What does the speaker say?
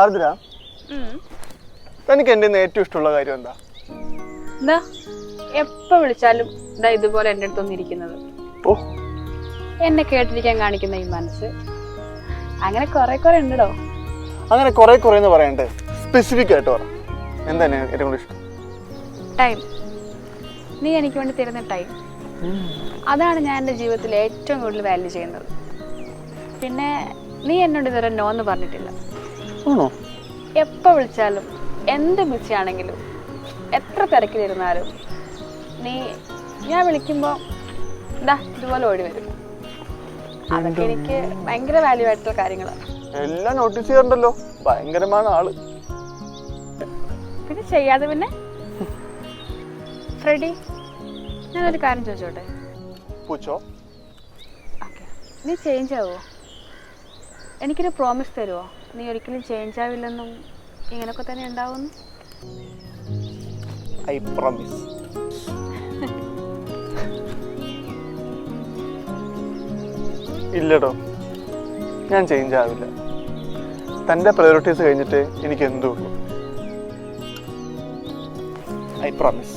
ആർദ്ര? തനിക്ക് എന്റെ ഏറ്റവും ഇഷ്ടമുള്ള കാര്യം എന്താ എന്താ എപ്പോ വിളിച്ചാലും ഇതാ ഇതുപോലെ എന്റെ അടുത്ത് ഇരിക്കുന്നത് ഓ. എന്നെ കേട്ടിരിക്കാൻ കാണിക്കുന്ന ഈ മനസ്സ്. അങ്ങനെ കുറെ കുറെ ഉണ്ടോ അങ്ങനെ കുറെ കുറെ എന്ന് പറയണ്ടേ. സ്പെസിഫിക് ആയിട്ട് പറ. എന്താണ് ഏറ്റവും കൂടുതൽ ഇഷ്ടം? ടൈം നീ എനിക്ക് വേണ്ടി തരുന്ന ടൈം അതാണ് ഞാൻ എന്റെ ജീവിതത്തിൽ ഏറ്റവും കൂടുതൽ വാല്യൂ ചെയ്യുന്നത്. പിന്നെ നീ എന്നോട് ഇതുവരെ നോ എന്ന് പറഞ്ഞിട്ടില്ല. ആണോ? എപ്പോ വിളിച്ചാലും എന്ത് ബിസി എത്ര തിരക്കിലിരുന്നാലും നീ ഞാൻ വിളിക്കുമ്പോൾ ഇതാ ഇതുപോലെ ഓടി വരും. അതൊക്കെ എനിക്ക് ഭയങ്കര വാല്യൂ ആയിട്ടുള്ള കാര്യങ്ങളാണ് എല്ലാം നോട്ടീസ് ചെയ്യാറുണ്ടല്ലോ ഭയങ്കരമാണ് ആൾ. പിന്നെ ചെയ്യാതെ പിന്നെ? ഫ്രെഡി ഞാനൊരു കാര്യം ചോദിച്ചോട്ടെ? പൂച്ചോ? നീ ചേഞ്ച് ആവുമോ എനിക്കൊരു പ്രോമിസ് തരുമോ നീ ഒരിക്കലും ചേഞ്ച് ആവില്ലെന്നും ഇങ്ങനൊക്കെ തന്നെ ഉണ്ടാവുമെന്ന്? ഐ പ്രോമിസ് ഇല്ലടോ. ഞാൻ ചേഞ്ച് ആവില്ല. തന്റെ പ്രയോറിറ്റീസ് കഴിഞ്ഞിട്ട് എനിക്ക് എന്തു ഐ പ്രോമിസ്